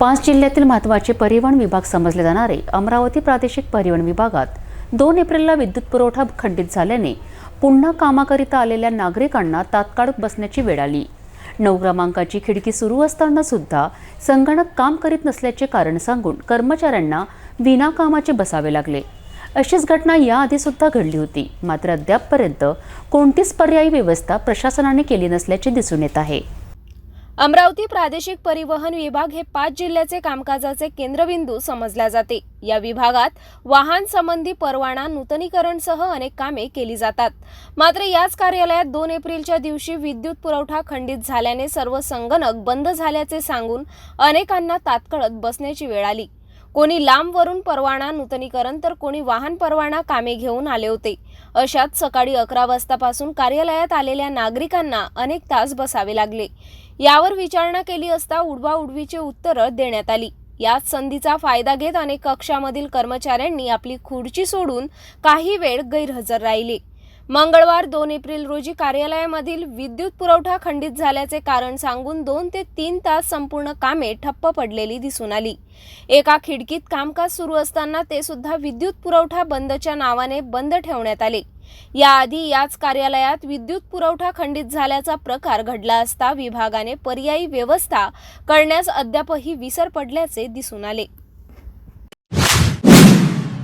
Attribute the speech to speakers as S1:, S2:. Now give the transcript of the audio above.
S1: पाच जिल्ह्यातील महत्त्वाचे परिवहन विभाग समजले जाणारे अमरावती प्रादेशिक परिवहन विभागात दोन एप्रिलला विद्युत पुरवठा खंडित झाल्याने पुन्हा कामाकरिता आलेल्या नागरिकांना तात्काळ बसण्याची वेळ आली. नऊ क्रमांकाची खिडकी सुरू असताना सुद्धा संगणक काम करीत नसल्याचे कारण सांगून कर्मचाऱ्यांना विनाकामाचे बसावे लागले. अशीच घटना याआधी सुद्धा घडली होती. मात्र अद्यापपर्यंत कोणतीच पर्यायी व्यवस्था प्रशासनाने केली नसल्याचे दिसून येत आहे.
S2: अमरावती प्रादेशिक परिवहन विभाग हे पाच जिल्ह्याचे कामकाजाचे केंद्रबिंदू समजल्या जाते. या विभागात वाहन संबंधी परवाना नूतनीकरणसह अनेक कामे केली जातात. मात्र याच कार्यालयात दोन एप्रिलच्या दिवशी विद्युत पुरवठा खंडित झाल्याने सर्व संगणक बंद झाल्याचे सांगून अनेकांना तात्कळत बसण्याची वेळ आली. कोणी लांबवरून परवाना नूतनीकरण तर कोणी वाहन परवाना कामे घेऊन आले होते. अशात सकाळी अकरा वाजतापासून कार्यालयात आलेल्या नागरिकांना अनेक तास बसावे लागले. यावर विचारणा केली असता उडवाउडवीची उत्तरं देण्यात आली. याच संधीचा फायदा घेत अनेक कक्षामधील कर्मचाऱ्यांनी आपली खुर्ची सोडून काही वेळ गैरहजर राहिले. मंगळवार दोन एप्रिल रोजी कार्यालयामधील विद्युत पुरवठा खंडित झाल्याचे कारण सांगून दोन ते तीन तास संपूर्ण कामे ठप्प पडलेली दिसून आली. एका खिडकीत कामकाज सुरू असताना ते सुद्धा विद्युत पुरवठा बंदच्या नावाने बंद ठेवण्यात आले. याआधी याच कार्यालयात विद्युत पुरवठा खंडित झाल्याचा प्रकार घडला असता विभागाने पर्यायी व्यवस्था करण्यास अद्यापही विसर पडल्याचे दिसून आले.